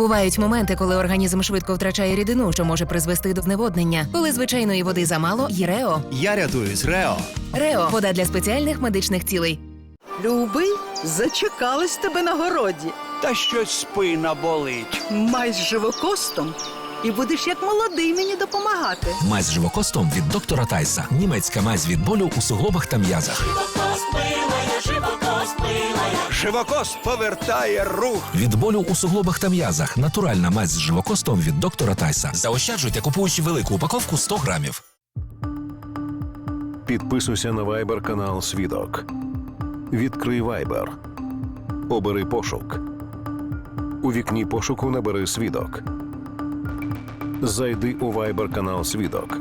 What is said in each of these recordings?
Бувають моменти, коли організм швидко втрачає рідину, що може призвести до зневоднення. Коли звичайної води замало, є Рео. Я рятуюсь, Рео. Рео вода для спеціальних медичних цілей. Любий, зачекалась тебе на городі. Та щось спина болить. Май з живокостом і будеш як молодий мені допомагати. Мазь з живокостом від доктора Тайса. Німецька мазь від болю у суглобах та м'язах. Живокост повертає рух. Від болю у суглобах та м'язах. Натуральна мазь з живокостом від доктора Тайса. Заощаджуйте, купуючи велику упаковку 100 грамів. Підписуйся на Viber канал Свідок. Відкрий Viber. Обери пошук. У вікні пошуку набери свідок. Зайди у Viber канал Свідок.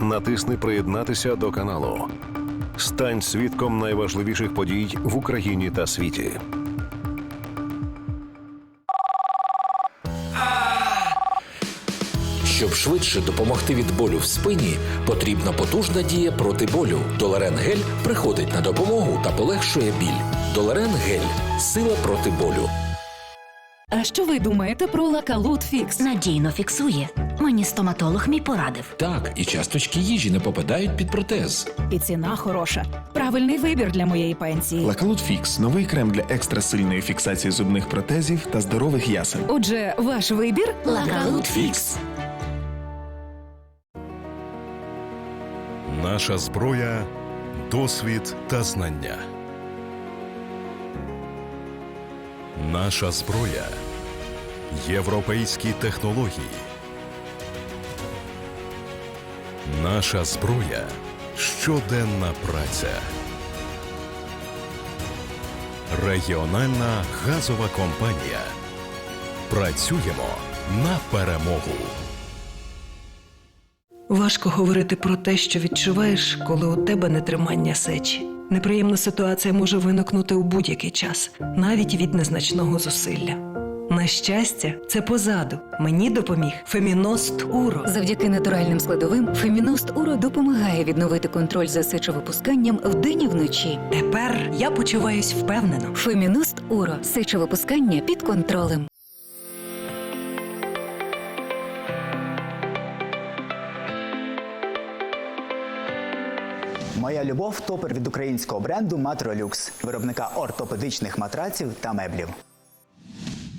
Натисни Приєднатися до каналу. Стань свідком найважливіших подій в Україні та світі. Щоб швидше допомогти від болю в спині, потрібна потужна дія проти болю. Доларен гель приходить на допомогу та полегшує біль. Доларен гель сила проти болю. А що ви думаєте про лакалут фікс? Надійно фіксує. Мені стоматолог мій порадив. Так, і часточки їжі не попадають під протез. І ціна хороша. Правильний вибір для моєї пенсії. Лакалут Фікс новий крем для екстрасильної фіксації зубних протезів та здорових ясен. Отже, ваш вибір Лакалут Фікс. Наша зброя досвід та знання. Наша зброя європейські технології. Наша зброя щоденна праця. Регіональна газова компанія. Працюємо на перемогу. Важко говорити про те, що відчуваєш, коли у тебе нетримання сечі. Неприємна ситуація може виникнути у будь-який час, навіть від незначного зусилля. На щастя, це позаду. Мені допоміг Феміност Уро. Завдяки натуральним складовим Феміност Уро допомагає відновити контроль за сечовипусканням вдень і вночі. Тепер я почуваюсь впевнено. Феміност Уро сечовипускання під контролем. Моя любов топер від українського бренду Матролюкс, виробника ортопедичних матраців та меблів.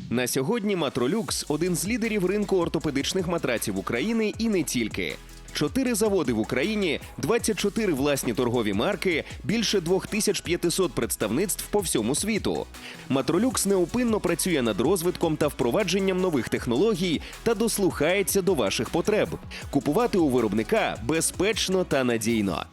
На сьогодні Матролюкс один з лідерів ринку ортопедичних матраців України і не тільки. Чотири заводи в Україні, 24 власні торгові марки, більше 2500 представництв по всьому світу. Матролюкс неупинно працює над розвитком та впровадженням нових технологій та дослухається до ваших потреб. Купувати у виробника безпечно та надійно.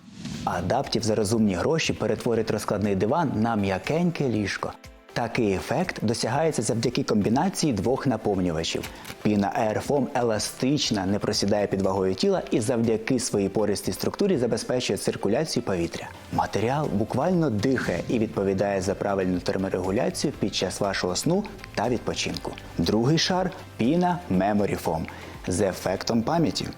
Адаптів за розумні гроші перетворить розкладний диван на м'якеньке ліжко. Такий ефект досягається завдяки комбінації двох наповнювачів. Піна Airfoam еластична, не просідає під вагою тіла і завдяки своїй пористій структурі забезпечує циркуляцію повітря. Матеріал буквально дихає і відповідає за правильну терморегуляцію під час вашого сну та відпочинку. Другий шар піна Memory Foam з ефектом пам'яті.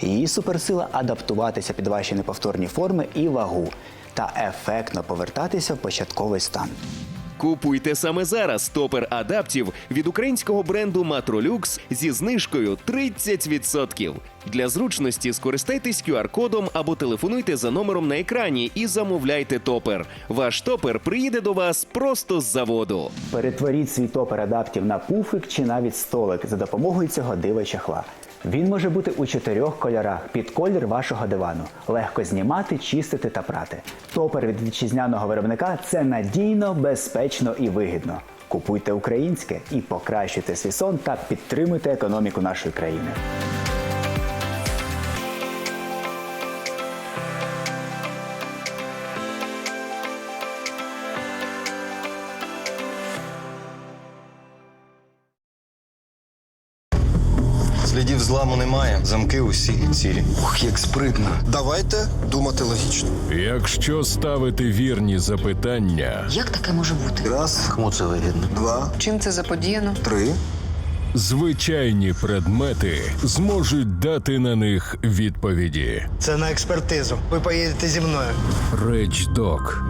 Її суперсила адаптуватися під ваші неповторні форми і вагу та ефектно повертатися в початковий стан. Купуйте саме зараз топер адаптів від українського бренду Матролюкс зі знижкою 30%. Для зручності скористайтесь QR-кодом або телефонуйте за номером на екрані і замовляйте топер. Ваш топер приїде до вас просто з заводу. Перетворіть свій топер адаптів на пуфик чи навіть столик за допомогою цього дива чахла. Він може бути у чотирьох кольорах під колір вашого дивану. Легко знімати, чистити та прати. Топер від вітчизняного виробника це надійно, безпечно і вигідно. Купуйте українське і покращуйте свій сон та підтримуйте економіку нашої країни. Зламу немає, замки усі цілі. Ух, як спритно. Давайте думати логічно. Якщо ставити вірні запитання, Як таке може бути? Раз. Кому це вигідно? Два. Чим це заподіяно? Три. звичайні предмети зможуть дати на них відповіді. Це на експертизу. Ви поїдете зі мною. Речдок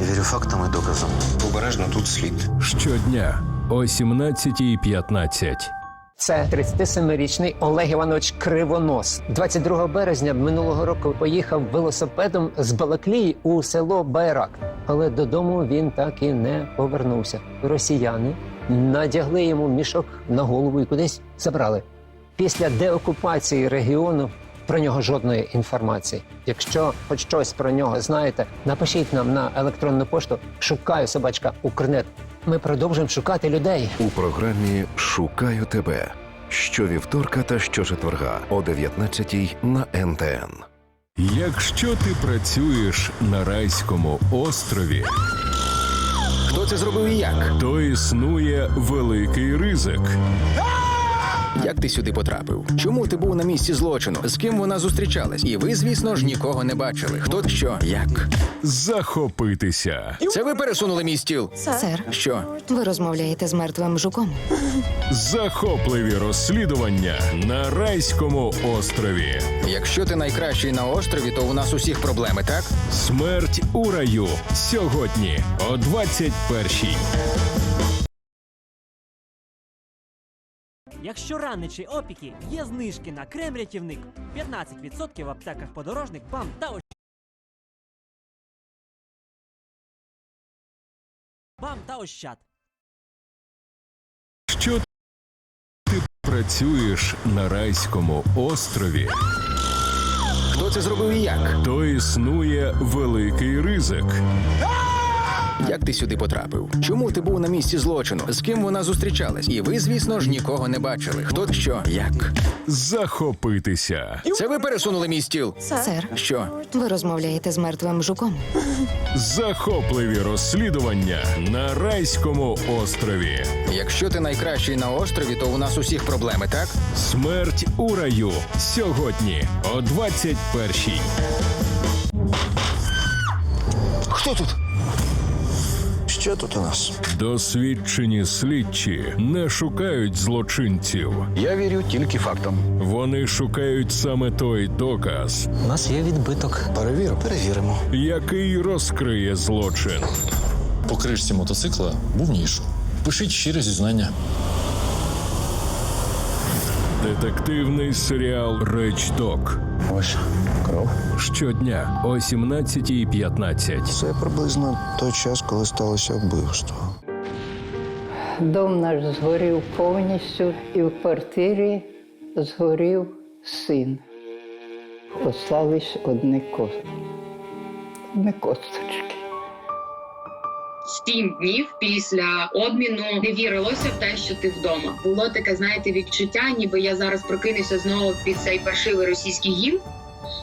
Я вірю фактам і доказам. Обережно тут слід. щодня о 17.15. Це 37-річний Олег Іванович Кривонос. 22 березня минулого року поїхав велосипедом з Балаклії у село Байрак, але додому він так і не повернувся. Росіяни надягли йому мішок на голову і кудись забрали. Після деокупації регіону про нього жодної інформації. Якщо хоч щось про нього знаєте, напишіть нам на електронну пошту Шукаю собачка Укрнет. Ми продовжуємо шукати людей. У програмі Шукаю тебе щовівторка та щочетверга о 19 на НТН. Якщо ти працюєш на райському острові, Хто це зробив і як? то існує великий ризик. Як ти сюди потрапив? Чому ти був на місці злочину? З ким вона зустрічалась? І ви, звісно ж, нікого не бачили. Хто що? Як? Захопитися. Це ви пересунули мій стіл? Сер, Що? ви розмовляєте з мертвим жуком. Захопливі розслідування на райському острові. Якщо ти найкращий на острові, то у нас усіх проблеми, так? Смерть у раю сьогодні о 21-й. Якщо рани чи опіки, є знижки на крем рятівник 15% в аптеках подорожник, бам та ощ... Бам та ощад. Що ти працюєш на райському острові, Хто це зробив і як? то існує великий ризик. Як ти сюди потрапив? Чому ти був на місці злочину? З ким вона зустрічалась? І ви, звісно ж, нікого не бачили. Хто що? Як? Захопитися. Це ви пересунули мій стіл? Сер, Що? ви розмовляєте з мертвим жуком. Захопливі розслідування на райському острові. Якщо ти найкращий на острові, то у нас усіх проблеми, так? Смерть у раю сьогодні о 21-й. Хто тут? Що тут у нас? Досвідчені слідчі не шукають злочинців. Я вірю тільки фактам. Вони шукають саме той доказ, У нас є відбиток. Перевіримо. Перевіримо. який розкриє злочин. По кришці мотоцикла був ніж. Пишіть щире зізнання. Детективний серіал Речдок. Ось кров. Щодня о 17.15. Це приблизно той час, коли сталося вбивство. Дом наш згорів повністю, і в квартирі згорів син. Остались одні косточки. Сім днів після обміну не вірилося в те, що ти вдома. Було таке, знаєте, відчуття, ніби я зараз прокинуся знову під цей паршивий російський гімн,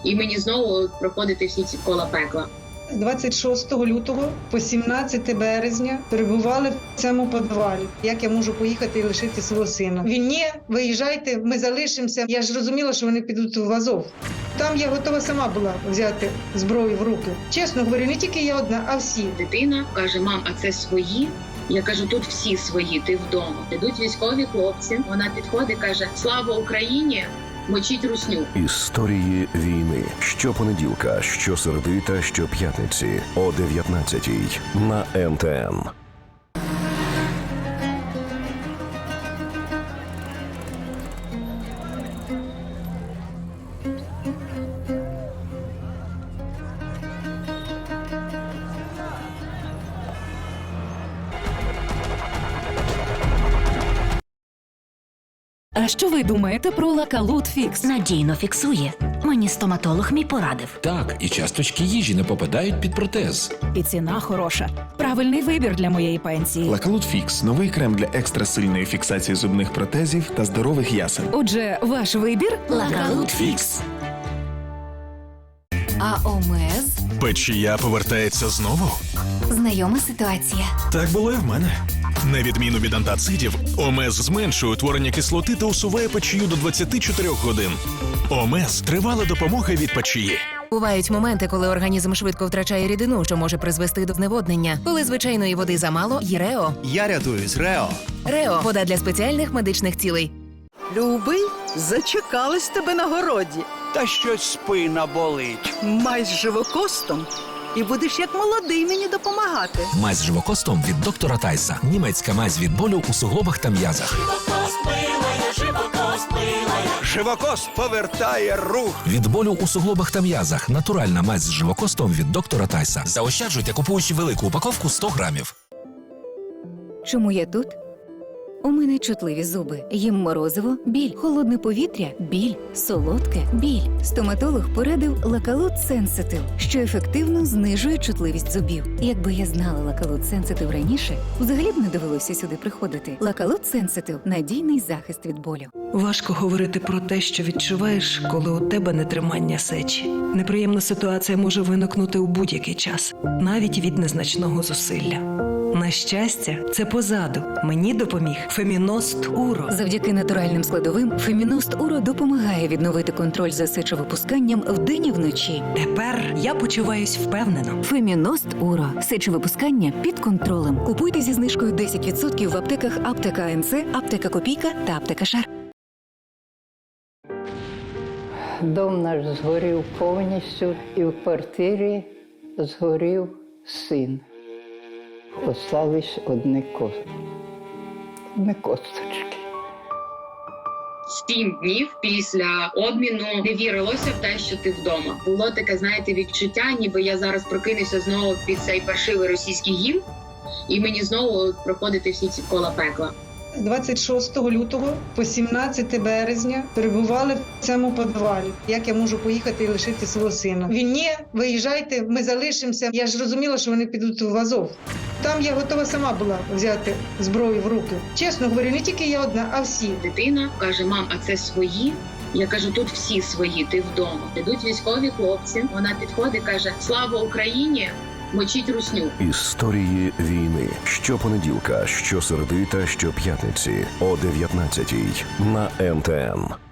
і мені знову проходити всі ці кола пекла. З 26 лютого по 17 березня перебували в цьому підвалі. Як я можу поїхати і лишити свого сина? Він ні, виїжджайте, ми залишимося. Я ж розуміла, що вони підуть в Азов. Там я готова сама була взяти зброю в руки. Чесно говорю, не тільки я одна, а всі. Дитина каже: мам, а це свої? Я кажу, тут всі свої, ти вдома. Ідуть військові хлопці. Вона підходить, каже: Слава Україні! Мочіть русню. Історії війни щопонеділка, щосереди та щоп'ятниці о 19 на НТН. Ви думаєте про лакалут фікс? Надійно фіксує. Мені стоматолог мій порадив. Так, і часточки їжі не попадають під протез. І ціна хороша. Правильний вибір для моєї пенсії. Лакалут Фікс новий крем для екстрасильної фіксації зубних протезів та здорових ясен. Отже, ваш вибір Лакалут фікс. А омез Печія повертається знову. знайома ситуація. Так було і в мене. На відміну від антацидів, омез зменшує утворення кислоти та усуває печію до 24 годин. Омез тривала допомога від печії. Бувають моменти, коли організм швидко втрачає рідину, що може призвести до зневоднення. Коли звичайної води замало, є Рео. Я рятуюсь, Рео. Рео вода для спеціальних медичних цілей. Любий, зачекались тебе на городі. Та щось спина болить. Май з живокостом і будеш як молодий мені допомагати. Мазь з живокостом від доктора Тайса. Німецька мазь від болю у суглобах та м'язах. Живокост повертає рух. Від болю у суглобах та м'язах. Натуральна мазь з живокостом від доктора Тайса. Заощаджуйте, купуючи велику упаковку 100 грамів. Чому я тут? У мене чутливі зуби. Їм морозиво, біль, холодне повітря, біль, солодке, біль. Стоматолог порадив лакалут Сенситив, що ефективно знижує чутливість зубів. Якби я знала лакалут Сенситив раніше, взагалі б не довелося сюди приходити. Лакалут Сенситив надійний захист від болю. Важко говорити про те, що відчуваєш, коли у тебе нетримання сечі. Неприємна ситуація може виникнути у будь-який час, навіть від незначного зусилля. На щастя, це позаду. Мені допоміг Феміност Уро. Завдяки натуральним складовим Феміност Уро допомагає відновити контроль за сечовипусканням вдень і вночі. Тепер я почуваюсь впевнено. Феміност Уро сечовипускання під контролем. Купуйте зі знижкою 10% в аптеках Аптека АНЦ, Аптека Копійка та Аптека Шар. Дом наш згорів повністю, і в квартирі згорів син. Остались одні ко... одні косточки. Сім днів після обміну не вірилося в те, що ти вдома. Було таке, знаєте, відчуття, ніби я зараз прокинуся знову під цей паршивий російський гімн, і мені знову проходити всі ці кола пекла. З 26 лютого по 17 березня перебували в цьому підвалі. Як я можу поїхати і лишити свого сина? Він ні, виїжджайте, ми залишимося. Я ж розуміла, що вони підуть в Азов. Там я готова сама була взяти зброю в руки. Чесно говорю, не тільки я одна, а всі. Дитина каже: мам, а це свої? Я кажу, тут всі свої, ти вдома. Ідуть військові хлопці. Вона підходить, каже: Слава Україні! Мочіть русню. Історії війни щопонеділка, щосереди та щоп'ятниці о 19-й на НТН.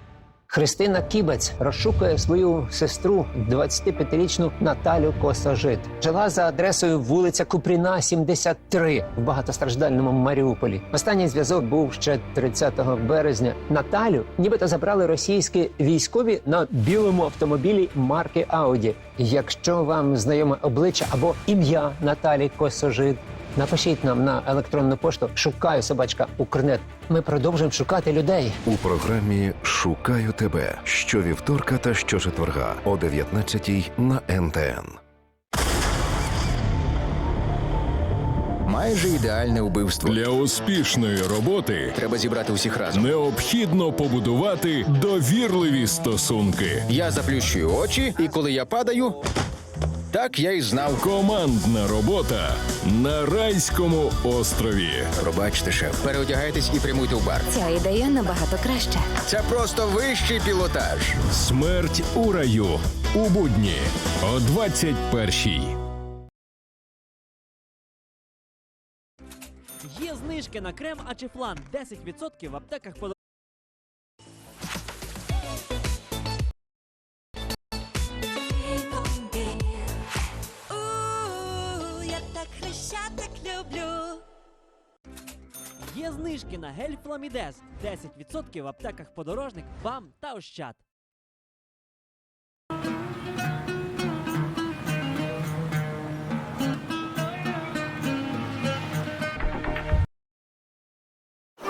Христина Кібець розшукує свою сестру, 25-річну Наталю Косажит. Жила за адресою вулиця Купріна, 73 в багатостраждальному Маріуполі. Останній зв'язок був ще 30 березня. Наталю нібито забрали російські військові на білому автомобілі марки Ауді. Якщо вам знайоме обличчя або ім'я Наталі Косажит, Напишіть нам на електронну пошту Шукаю собачка Укрнет. Ми продовжуємо шукати людей. У програмі Шукаю тебе щовівторка та щочетверга о 19-й на НТН. Майже ідеальне вбивство. Для успішної роботи Треба зібрати усіх разом. необхідно побудувати довірливі стосунки. Я заплющую очі, і коли я падаю, так я й знав. Командна робота на райському острові. Пробачте, шеф. Переодягайтесь і прямуйте в бар. Ця ідея набагато краща. Це просто вищий пілотаж. Смерть у раю у будні о 21-й. Є знижки на крем Ачефлан 10% в аптеках по Є знижки на гель Фламідез 10% в аптеках подорожник, вам та ощад.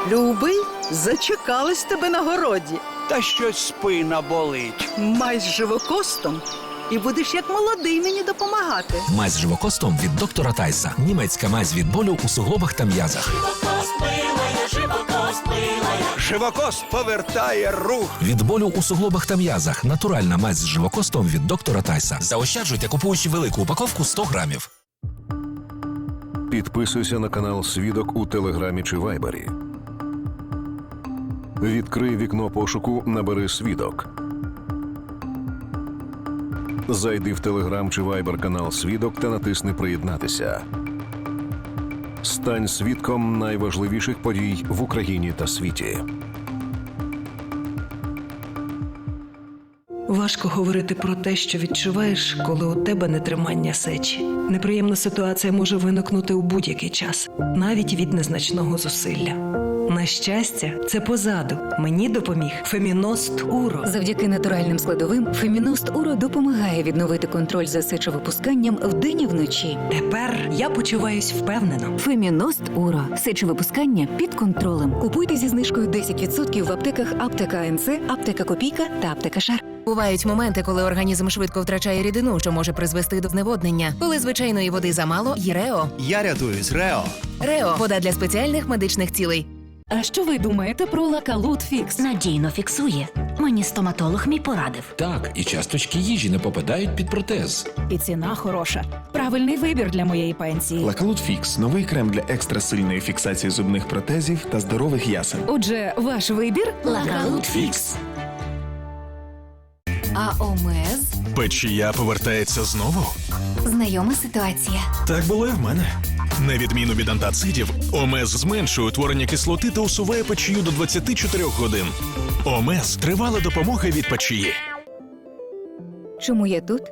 Любий, зачекались тебе на городі. Та щось спина болить. Май з живокостом і будеш як молодий мені допомагати. Мазь з живокостом від доктора Тайса. Німецька мазь від болю у суглобах та м'язах. Живокост повертає рух. Від болю у суглобах та м'язах. Натуральна мазь з живокостом від доктора Тайса. Заощаджуйте, купуючи велику упаковку 100 грамів. Підписуйся на канал Свідок у Телеграмі чи Вайбері. Відкрий вікно пошуку, набери свідок. Зайди в Телеграм чи Вайбер канал Свідок та натисни Приєднатися. Стань свідком найважливіших подій в Україні та світі. Важко говорити про те, що відчуваєш, коли у тебе нетримання сечі. Неприємна ситуація може виникнути у будь-який час, навіть від незначного зусилля. На щастя, це позаду. Мені допоміг Феміност Уро. Завдяки натуральним складовим Феміност Уро допомагає відновити контроль за сечовипусканням вдень і вночі. Тепер я почуваюсь впевнено. Феміност Уро сечовипускання під контролем. Купуйте зі знижкою 10% в аптеках Аптека АНЦ, Аптека Копійка та Аптека Шар. Бувають моменти, коли організм швидко втрачає рідину, що може призвести до зневоднення. Коли звичайної води замало, є Рео. Я рятуюсь, Рео. Рео вода для спеціальних медичних цілей. А що ви думаєте про лакалут фікс? Надійно фіксує. Мені стоматолог мій порадив. Так, і часточки їжі не попадають під протез. І ціна хороша. Правильний вибір для моєї пенсії. Лакалут Фікс новий крем для екстрасильної фіксації зубних протезів та здорових ясен. Отже, ваш вибір Лакалут Фікс. А ОМЕЗ Печія повертається знову. знайома ситуація. Так було і в мене. На відміну від антацидів, омез зменшує утворення кислоти та усуває печію до 24 годин. Омез тривала допомога від печії. Чому я тут?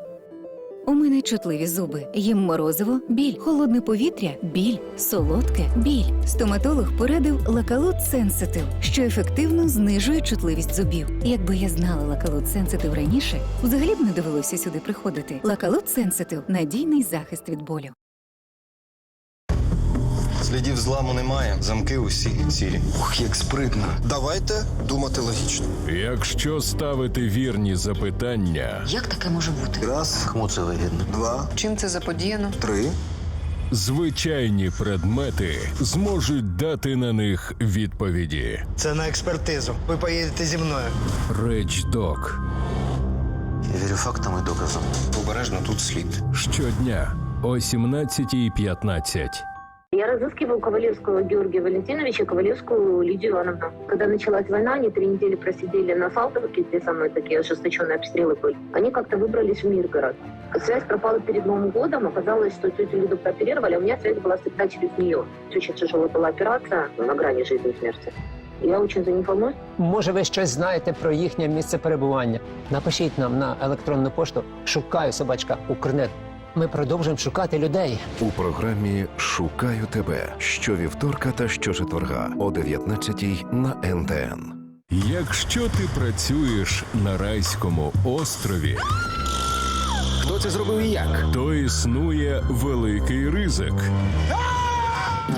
У мене чутливі зуби. Їм морозиво, біль, холодне повітря, біль, солодке, біль. Стоматолог порадив лакалут сенситив, що ефективно знижує чутливість зубів. Якби я знала лакалут сенситив раніше, взагалі б не довелося сюди приходити. Лакалут сенситив надійний захист від болю. Слідів зламу немає, замки усі цілі. Ух, як спритно. Давайте думати логічно. Якщо ставити вірні запитання, Як таке може бути? Раз. Кому це вигідно? Два. Чим це заподіяно? Три. звичайні предмети зможуть дати на них відповіді. Це на експертизу. Ви поїдете зі мною. Речдок Я вірю фактам і доказам. Обережно тут слід. щодня о 17.15. Я разыскиваю Ковалевского Георгия Валентиновича, Ковалевскую Лидию Ивановну. Когда началась война, они три недели просидели на Салтовке, где со мной такие ожесточенные обстрелы были. Они как-то выбрались в Миргород. Связь пропала перед Новым годом. Оказалось, что тетю Люду прооперировали, а у меня связь была всегда через нее. Очень тяжелая была операция на грани жизни и смерти. Я очень за них волнуюсь. Може, ви щось знаєте про їхнє місце перебування? Напишіть нам на електронну пошту Шукаю собачка Укрнет. Ми продовжуємо шукати людей. У програмі Шукаю тебе щовівторка та щочетверга о 19 на НТН. Якщо ти працюєш на райському острові, Хто це зробив і як? то існує великий ризик.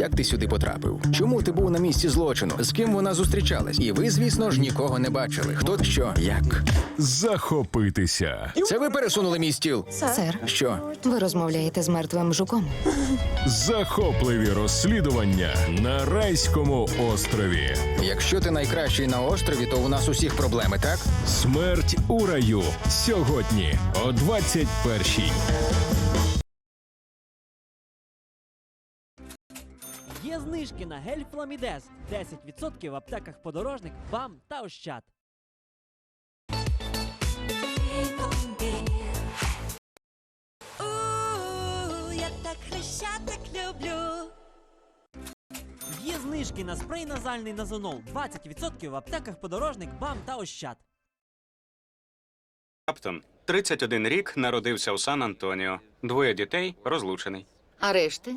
Як ти сюди потрапив? Чому ти був на місці злочину? З ким вона зустрічалась? І ви, звісно ж, нікого не бачили. Хто що, як? Захопитися. Це ви пересунули мій стіл? Сер, Що? ви розмовляєте з мертвим жуком. Захопливі розслідування на райському острові. Якщо ти найкращий на острові, то у нас усіх проблеми, так? Смерть у раю сьогодні о 21-й. Знижки на гель Фламідез 10% в аптеках подорожник, БАМ та Ощад. Я так хрещатик люблю. Є знижки на спрей назальний назонол 20% в аптеках подорожник, БАМ та Ощад. Каптон, 31 рік, народився у Сан-Антоніо. Двоє дітей, розлучений. А решти?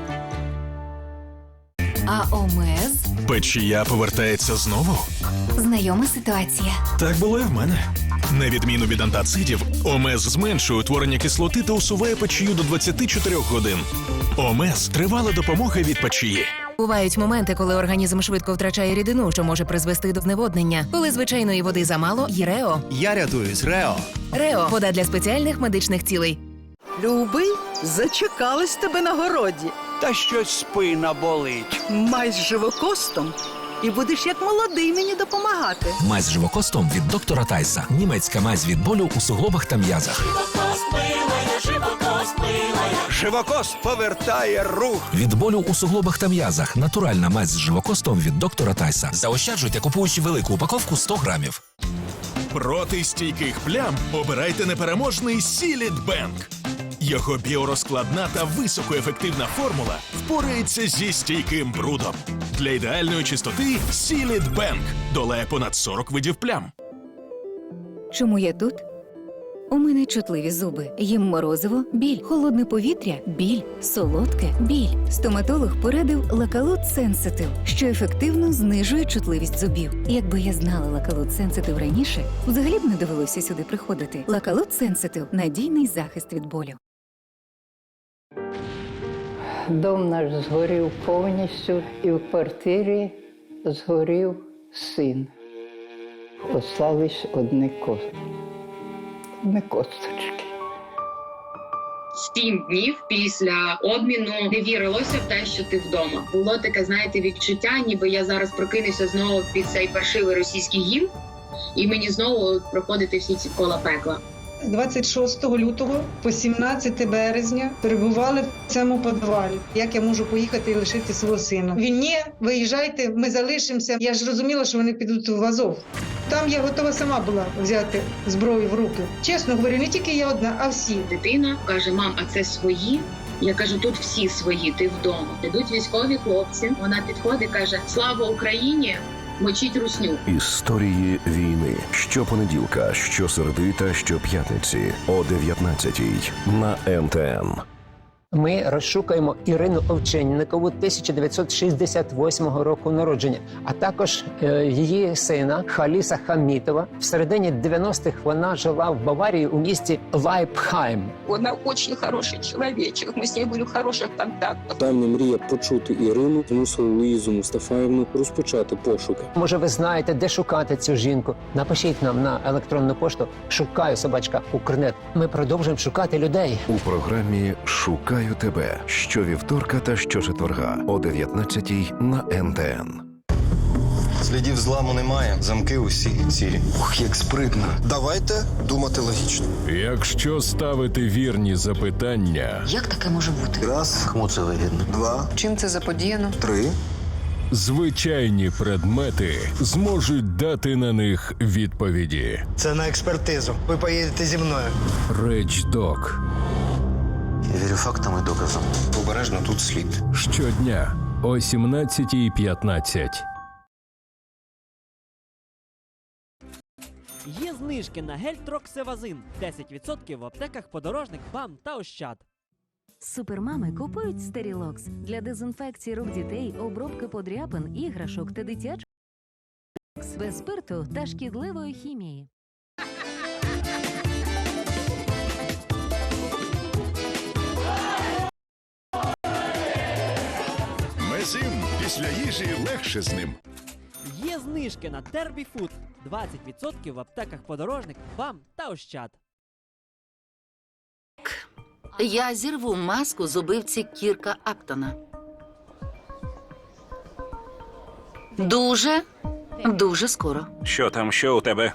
А ОМЕЗ Печія повертається знову. знайома ситуація. Так було і в мене. На відміну від антацидів, омез зменшує утворення кислоти та усуває печію до 24 годин. Омез тривала допомога від печії. Бувають моменти, коли організм швидко втрачає рідину, що може призвести до зневоднення. Коли звичайної води замало, є Рео. Я рятуюсь, Рео. Рео вода для спеціальних медичних цілей. Любий, зачекались тебе на городі. Та щось спина болить. Май з живокостом і будеш як молодий мені допомагати. Мазь з живокостом від доктора Тайса. Німецька мазь від болю у суглобах та м'язах. Живокост повертає рух. Від болю у суглобах та м'язах. Натуральна мазь з живокостом від доктора Тайса. Заощаджуйте, купуючи велику упаковку 100 грамів. Проти стійких плям обирайте непереможний Сіліт Бенк. Його біорозкладна та високоефективна формула впорається зі стійким брудом. Для ідеальної чистоти Сіліт Бенк долає понад 40 видів плям. Чому я тут? У мене чутливі зуби. Їм морозиво, біль, холодне повітря, біль, солодке, біль. Стоматолог порадив лакалут Сенситив, що ефективно знижує чутливість зубів. Якби я знала лакалут Сенситив раніше, взагалі б не довелося сюди приходити. Лакалут Сенситив надійний захист від болю. Дом наш згорів повністю, і в квартирі згорів син. Остались одні кости. Одні косточки. Сім днів після обміну не вірилося в те, що ти вдома. Було таке, знаєте, відчуття, ніби я зараз прокинуся знову під цей паршивий російський гімн, і мені знову проходити всі ці кола пекла. З 26 лютого по 17 березня перебували в цьому підвалі. Як я можу поїхати і лишити свого сина? Він ні, виїжджайте, ми залишимося. Я ж розуміла, що вони підуть в Азов. Там я готова сама була взяти зброю в руки. Чесно говорю, не тільки я одна, а всі. Дитина каже: мам, а це свої? Я кажу, тут всі свої, ти вдома. Ідуть військові хлопці. Вона підходить, каже: Слава Україні! Мочіть русню. Історії війни щопонеділка, щосереди та щоп'ятниці о 19-й на НТН. Ми розшукаємо Ірину Овчинникову 1968 року народження, а також е, її сина Халіса Хамітова. В середині 90-х вона жила в Баварії у місті Лайпхайм. Вона очень хороший чоловічок. Ми з нею були в хороших контактах. Давня мрія почути Ірину змусила Луїзу Мустафаєвну розпочати пошуки. Може, ви знаєте, де шукати цю жінку? Напишіть нам на електронну пошту Шукаю собачка Укрнет. Ми продовжуємо шукати людей. У програмі Шукаю тебе щовівторка та щочетверга о 19-й на НТН. Слідів зламу немає, замки усі цілі. Ух, як спритно. Давайте думати логічно. Якщо ставити вірні запитання, Як таке може бути? Раз. Кому це вигідно? Два. Чим це заподіяно? Три. звичайні предмети зможуть дати на них відповіді. Це на експертизу. Ви поїдете зі мною. Речдок вірю фактам і доказам. Обережно тут слід. щодня о 17.15. Є знижки на гель Троксевазин 10% в аптеках подорожник, БАМ та Ощад. Супермами купують Стерілокс для дезінфекції рук дітей, обробки подряпин, іграшок та дитячих без спирту та шкідливої хімії. Мезим після їжі легше з ним. Є знижки на Тербіфуд 20% в аптеках подорожник, БАМ та Ощад. Я зірву маску з убивці Кірка Аптона. Дуже, дуже скоро. Що там, що у тебе?